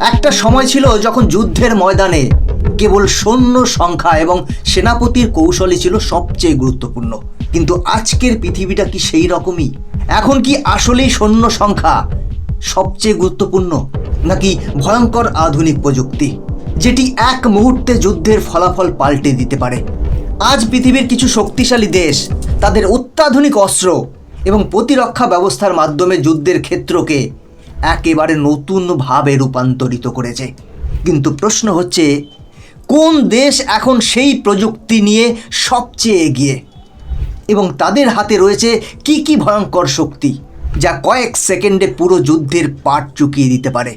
একটা সময় ছিল যখন যুদ্ধের ময়দানে কেবল সৈন্য সংখ্যা এবং সেনাপতির কৌশলই ছিল সবচেয়ে গুরুত্বপূর্ণ। কিন্তু আজকের পৃথিবীটা কি সেই রকমই? এখন কি আসলেই সৈন্য সংখ্যা সবচেয়ে গুরুত্বপূর্ণ, নাকি ভয়ঙ্কর আধুনিক প্রযুক্তি, যেটি এক মুহূর্তে যুদ্ধের ফলাফল পাল্টে দিতে পারে? আজ পৃথিবীর কিছু শক্তিশালী দেশ তাদের অত্যাধুনিক অস্ত্র এবং প্রতিরক্ষা ব্যবস্থার মাধ্যমে যুদ্ধের ক্ষেত্রকে একেবারে নতুনভাবে রূপান্তরিত করেছে। কিন্তু প্রশ্ন হচ্ছে, কোন দেশ এখন সেই প্রযুক্তি নিয়ে সবচেয়ে এগিয়ে? এবং তাদের হাতে রয়েছে কি কি ভয়ঙ্কর শক্তি, যা কয়েক সেকেন্ডে পুরো যুদ্ধের পাট চুকিয়ে দিতে পারে?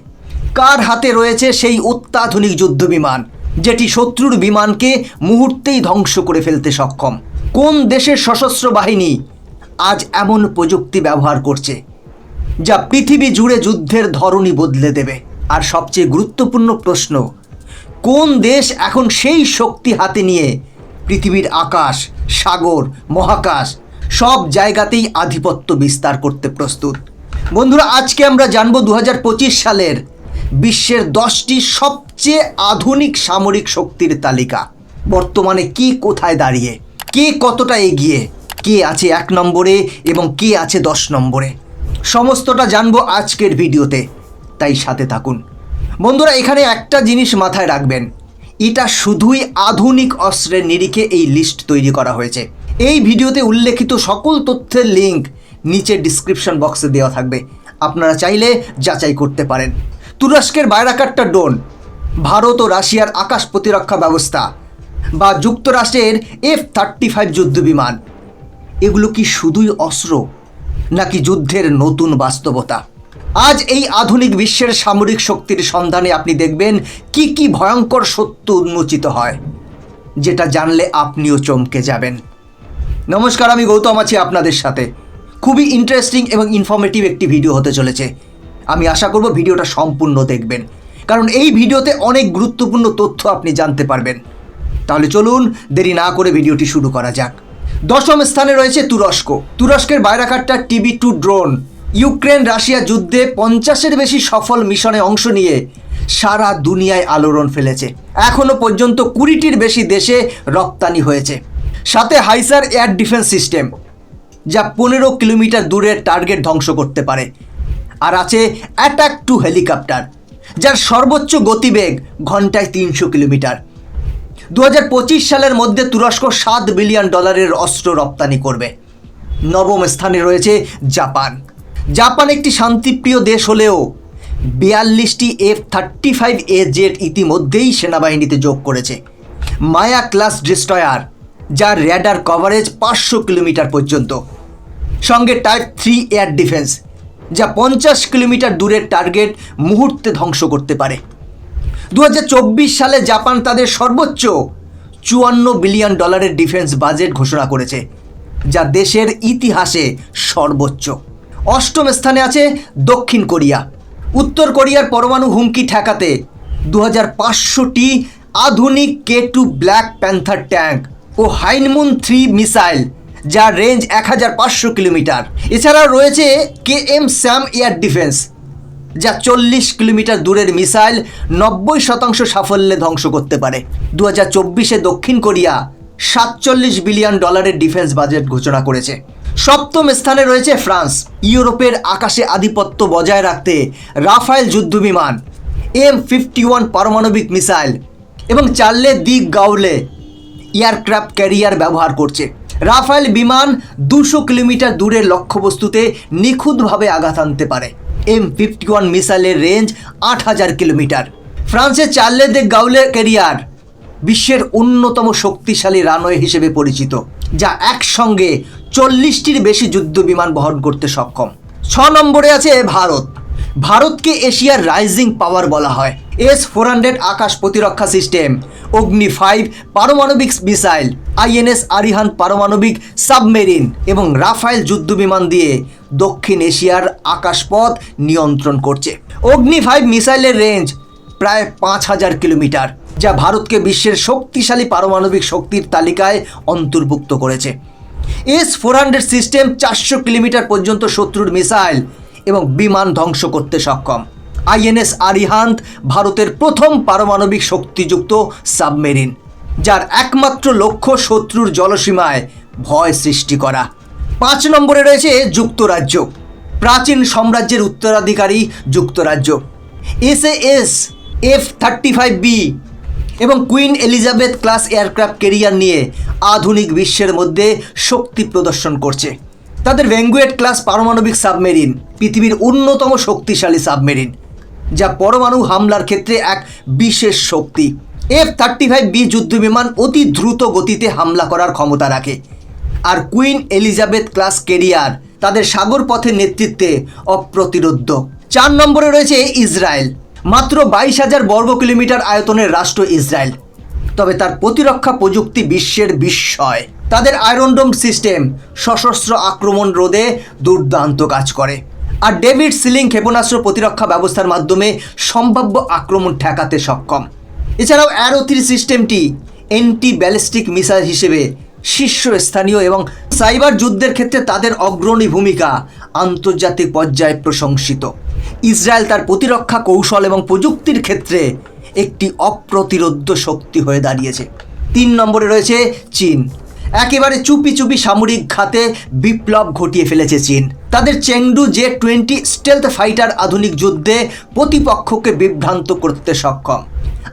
কার হাতে রয়েছে সেই অত্যাধুনিক যুদ্ধ বিমান, যেটি শত্রুর বিমানকে মুহূর্তেই ধ্বংস করে ফেলতে সক্ষম? কোন দেশের সশস্ত্র বাহিনী আজ এমন প্রযুক্তি ব্যবহার করছে যা পৃথিবী জুড়ে যুদ্ধের ধরনই বদলে দেবে। আর সবচেয়ে গুরুত্বপূর্ণ প্রশ্ন, কোন দেশ এখন সেই শক্তি হাতে নিয়ে পৃথিবীর আকাশ, সাগর, মহাকাশ, সব জায়গাতেই আধিপত্য বিস্তার করতে প্রস্তুত? বন্ধুরা, আজকে আমরা জানব দু সালের বিশ্বের দশটি সবচেয়ে আধুনিক সামরিক শক্তির তালিকা। বর্তমানে কি কোথায় দাঁড়িয়ে, কে কতটা এগিয়ে, কে আছে এক নম্বরে এবং কে আছে দশ নম্বরে। সমস্তটা জানব আজকের ভিডিওতে। তাই সাথে থাকুন। বন্ধুরা, এখানে একটা জিনিস মাথায় রাখবেন। এটা শুধুই আধুনিক অস্ত্রের নিরিখে এই লিস্ট তৈরি করা হয়েছে। এই ভিডিওতে উল্লেখিত সকল তথ্যের লিঙ্ক নিচে ডিসক্রিপশন বক্সে দেওয়া থাকবে। আপনারা চাইলে যাচাই করতে পারেন। তুরস্কের বাইরাকাট্টা ডোন ভারত ও রাশিয়ার আকাশ প্রতিরক্ষা ব্যবস্থা বা যুক্তরাষ্ট্রের এফ থার্টি ফাইভ যুদ্ধবিমান। এগুলো কি শুধুই অস্ত্র? নাকি যুদ্ধের নতুন বাস্তবতা? আজ এই আধুনিক বিশ্বের সামরিক শক্তির সন্ধানে আপনি দেখবেন কি কি ভয়ঙ্কর সত্য উন্মোচিত হয়, যেটা জানলে আপনিও চমকে যাবেন। নমস্কার, আমি গৌতম আছি আপনাদের সাথে। খুবই ইন্টারেস্টিং এবং ইনফরমেটিভ একটি ভিডিও হতে চলেছে। আমি আশা করব ভিডিওটা সম্পূর্ণ দেখবেন, কারণ এই ভিডিওতে অনেক গুরুত্বপূর্ণ তথ্য আপনি জানতে পারবেন। তাহলে চলুন দেরি না করে ভিডিওটি শুরু করা যাক। দশম স্থানে রয়েছে তুরস্ক। তুরস্কের Bayraktar TB two drone. Ukraine Russia যুদ্ধে পঞ্চাশের বেশি সফল মিশনে অংশ নিয়ে সারা দুনিয়ায় আলোড়ন ফেলেছে। এখনও পর্যন্ত কুড়িটির বেশি দেশে রপ্তানি হয়েছে। সাথে হাইসার এয়ার ডিফেন্স সিস্টেম, যা পনেরো কিলোমিটার দূরের টার্গেট ধ্বংস করতে পারে। আর আছে অ্যাটাক টু হেলিকপ্টার, যার সর্বোচ্চ গতিবেগ ঘন্টায় তিনশো কিলোমিটার। দু হাজার পঁচিশ সালের মধ্যে তুরস্ক সাত বিলিয়ন ডলারের অস্ত্র রপ্তানি করবে। নবম স্থানে রয়েছে জাপান। জাপান একটি শান্তিপ্রিয় দেশ হলেও বিয়াল্লিশটি F thirty five A jet ইতিমধ্যেই সেনাবাহিনীতে যোগ করেছে। মায়া ক্লাস ডিস্ট্রয়ার, যার র্যাডার কভারেজ পাঁচশো কিলোমিটার পর্যন্ত। সঙ্গে টাইপ থ্রি এয়ার ডিফেন্স, যা পঞ্চাশ কিলোমিটার দূরের টার্গেট মুহূর্তে ধ্বংস করতে পারে। দু হাজার চব্বিশ সালে জাপান তাদের সর্বোচ্চ চুয়ান্ন বিলিয়ন ডলারের ডিফেন্স বাজেট ঘোষণা করেছে, যা দেশের ইতিহাসে সর্বোচ্চ। অষ্টম স্থানে আছে দক্ষিণ কোরিয়া। উত্তর কোরিয়ার পরমাণু হুমকি ঠেকাতে দু হাজার পাঁচশোটি আধুনিক K two Black Panther tank ও হাইনমুন থ্রি মিসাইল, যার রেঞ্জ এক হাজার পাঁচশো কিলোমিটার। এছাড়াও রয়েছে K M SAM air defence যা চল্লিশ কিলোমিটার দূরের মিসাইল নব্বই শতাংশ সাফল্যে ধ্বংস করতে পারে। দু হাজার চব্বিশে দক্ষিণ কোরিয়া সাতচল্লিশ বিলিয়ন ডলারের ডিফেন্স বাজেট ঘোষণা করেছে। সপ্তম স্থানে রয়েছে ফ্রান্স, ইউরোপের আকাশে আধিপত্য বজায় রাখতে রাফায়েল যুদ্ধবিমান, এম ফিফটি ওয়ান পারমাণবিক মিসাইল এবং চার্লে দি গাউলে এয়ারক্রাফট ক্যারিয়ার ব্যবহার করছে। রাফায়েল বিমান দুশো কিলোমিটার দূরের লক্ষ্যবস্তুতে নিখুঁতভাবে আঘাত আনতে পারে। এম ফিফটি ওয়ান মিসাইলের রেঞ্জ আট হাজার কিলোমিটার। ফ্রান্সের চার্লে দে গাউলে ক্যারিয়ার, বিশ্বের অন্যতম শক্তিশালী রানওয়ে হিসেবে পরিচিত, যা একসঙ্গে চল্লিশটির বেশি যুদ্ধ বিমান বহন করতে সক্ষম। ছ নম্বরে আছে ভারত। ভারতকে এশিয়ার রাইজিং পাওয়ার বলা হয়। এস ফোর হান্ড্রেড আকাশ প্রতিরক্ষা সিস্টেম, অগ্নি ফাইভ পারমাণবিক মিসাইল, আইএনএস আরিহান পারমাণবিক সাবমেরিন এবং রাফায়েল যুদ্ধবিমান দিয়ে দক্ষিণ এশিয়ার আকাশপথ নিয়ন্ত্রণ করছে। অগ্নি ফাইভ মিসাইলের রেঞ্জ প্রায় পাঁচ হাজার কিলোমিটার, যা ভারতকে বিশ্বের শক্তিশালী পারমাণবিক শক্তির তালিকায় অন্তর্ভুক্ত করেছে। এস ফোর হান্ড্রেড সিস্টেম চারশো কিলোমিটার পর্যন্ত শত্রুর মিসাইল এবং বিমান ধ্বংস করতে সক্ষম। আইএনএস আরিহান্ত ভারতের প্রথম পারমাণবিক শক্তিযুক্ত সাবমেরিন, যার একমাত্র লক্ষ্য শত্রুর জলসীমায় ভয় সৃষ্টি করা। পাঁচ নম্বরে রয়েছে যুক্তরাজ্য। প্রাচীন সাম্রাজ্যের উত্তরাধিকারী যুক্তরাজ্য। S S F thirty five B এবং Queen Elizabeth class aircraft carrier নিয়ে আধুনিক বিশ্বের মধ্যে শক্তি প্রদর্শন করছে। তাদের ভেঙ্গুয়েট ক্লাস পারমাণবিক সাবমেরিন, পৃথিবীর অন্যতম শক্তিশালী সাবমেরিন, যা পরমাণু হামলার ক্ষেত্রে এক বিশেষ শক্তি। এফ থার্টি ফাইভ বি যুদ্ধবিমান অতি দ্রুত গতিতে হামলা করার ক্ষমতা রাখে। আর কুইন এলিজাবেথ ক্লাস কেরিয়ার তাদের সাগর পথের নেতৃত্বে অপ্রতিরোধ্য। চার নম্বরে রয়েছে ইসরায়েল। মাত্র বাইশ হাজার বর্গ কিলোমিটার আয়তনের রাষ্ট্র ইসরায়েল। তবে তার প্রতিরক্ষা প্রযুক্তি বিশ্বের বিস্ময়। তাদের আয়রনডোম সিস্টেম সশস্ত্র আক্রমণ রোধে দুর্দান্ত কাজ করে। আর ডেভিড সিলিং ক্ষেপণাস্ত্র প্রতিরক্ষা ব্যবস্থার মাধ্যমে সম্ভাব্য আক্রমণ ঠেকাতে সক্ষম। এছাড়াও অ্যারো থ্রি সিস্টেমটি এন্টি ব্যালিস্টিক মিসাইল হিসেবে শীর্ষস্থানীয় এবং সাইবার যুদ্ধের ক্ষেত্রে তাদের অগ্রণী ভূমিকা আন্তর্জাতিক পর্যায়ে প্রশংসিত। ইসরায়েল তার প্রতিরক্ষা কৌশল এবং প্রযুক্তির ক্ষেত্রে একটি অপ্রতিরোধ্য শক্তি হয়ে দাঁড়িয়েছে। তিন নম্বরে রয়েছে চীন। একেবারে চুপি চুপি সামরিক খাতে বিপ্লব ঘটিয়ে ফেলেছে চীন। তাদের Chengdu J twenty stealth fighter আধুনিক যুদ্ধে প্রতিপক্ষকে বিভ্রান্ত করতে সক্ষম।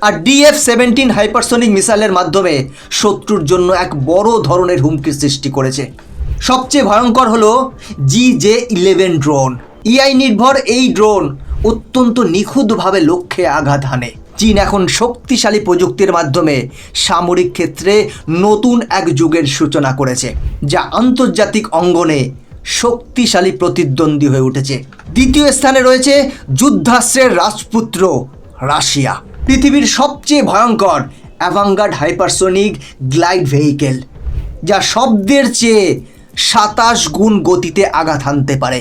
আর ডিএফ সেভেন্টিন হাইপারসনিক মিসাইলের মাধ্যমে শত্রুর জন্য এক বড় ধরনের হুমকির সৃষ্টি করেছে। সবচেয়ে ভয়ঙ্কর হলো G J eleven drone. AI নির্ভর এই ড্রোন অত্যন্ত নিখুঁতভাবে লক্ষ্যে আঘাত হানে। চীন এখন শক্তিশালী প্রযুক্তির মাধ্যমে সামরিক ক্ষেত্রে নতুন এক যুগের সূচনা করেছে, যা আন্তর্জাতিক অঙ্গনে শক্তিশালী প্রতিদ্বন্দ্বী হয়ে উঠেছে। দ্বিতীয় স্থানে রয়েছে যুদ্ধাস্ত্রের রাজপুত্র রাশিয়া, পৃথিবীর সবচেয়ে ভয়ঙ্কর অ্যাভাঙ্গার্ড হাইপারসোনিক গ্লাইড ভেহিকেল, যা শব্দের চেয়ে সাতাশ গুণ গতিতে আঘাত হানতে পারে।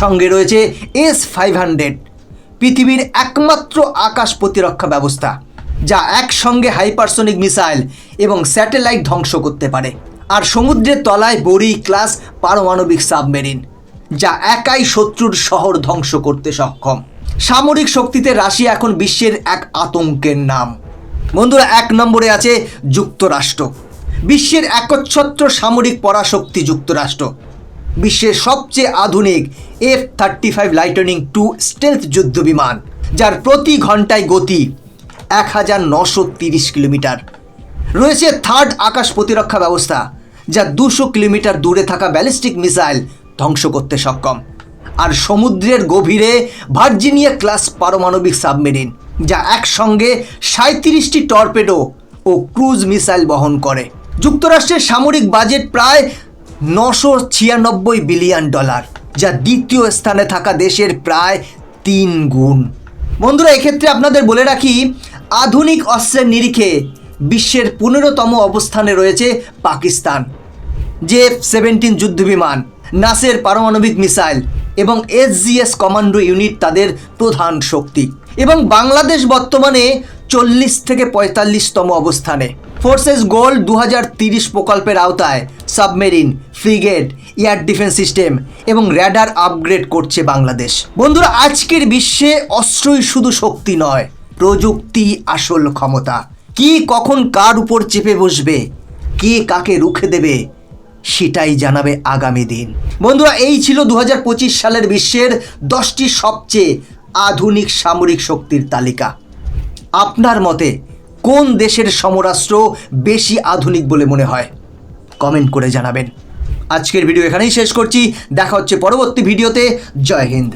সঙ্গে রয়েছে এস ফাইভ হান্ড্রেড পৃথিবীর একমাত্র আকাশ প্রতিরক্ষা ব্যবস্থা, যা একসঙ্গে হাইপারসোনিক মিসাইল এবং স্যাটেলাইট ধ্বংস করতে পারে, আর সমুদ্রের তলায় বড়ি ক্লাস পারমাণবিক সাবমেরিন, যা একাই শত্রুর শহর ধ্বংস করতে সক্ষম। সামরিক শক্তিতে রাশিয়া এখন বিশ্বের এক আতঙ্কের নাম। বন্ধুরা, এক নম্বরে আছে যুক্তরাষ্ট্র। বিশ্বের একচ্ছত্র সামরিক পরাশক্তি যুক্তরাষ্ট্র। বিশ্বের সবচেয়ে আধুনিক F thirty five lightning two stealth যুদ্ধ বিমান, যার প্রতি ঘন্টায় গতি এক হাজার নশো তিরিশ কিলোমিটার। রয়েছে থার্ড আকাশ প্রতিরক্ষা ব্যবস্থা, যা দুশো কিলোমিটার দূরে থাকা ব্যালিস্টিক মিসাইল ধ্বংস করতে সক্ষম। আর সমুদ্রের গভীরে ভার্জিনিয়া ক্লাস পারমাণবিক সাবমেরিন, যা একসঙ্গে সাঁত্রিশটি টর্পেডো ও ক্রুজ মিসাইল বহন করে। যুক্তরাষ্ট্রের সামরিক বাজেট প্রায় নশো ছিয়ানব্বই বিলিয়ন ডলার, যা দ্বিতীয় স্থানে থাকা দেশের প্রায় তিন গুণ। বন্ধুরা, এক্ষেত্রে আপনাদের বলে রাখি, আধুনিক অস্ত্রের নিরিখে বিশ্বের পনেরোতম অবস্থানে রয়েছে পাকিস্তান যে সেভেন্টিন যুদ্ধবিমান, নাসের পারমাণবিক মিসাইল এবং এসজিএস কমান্ডো ইউনিট তাদের প্রধান শক্তি। এবং বাংলাদেশ বর্তমানে চল্লিশ থেকে পঁয়তাল্লিশতম অবস্থানে। ফোর্সেস গোল্ড দু প্রকল্পের আওতায় submarine, frigate, air defence system এবং র্যাডার আপগ্রেড করছে বাংলাদেশ। বন্ধুরা, আজকের বিশ্বে অস্ত্রই শুধু শক্তি নয়, প্রযুক্তি আসল ক্ষমতা। কি, কখন কার উপর চেপে বসবে, কে কাকে রুখে দেবে, সেটাই জানাবে আগামী দিন। বন্ধুরা, এই ছিল দু হাজার পঁচিশ সালের বিশ্বের দশটি সবচেয়ে আধুনিক সামরিক শক্তির তালিকা। আপনার মতে কোন দেশের সমরাষ্ট্র বেশি আধুনিক বলে মনে হয়? কমেন্ট করে জানাবেন। আজকের ভিডিও এখানেই শেষ করছি। দেখা হচ্ছে পরবর্তী ভিডিওতে। জয় হিন্দ।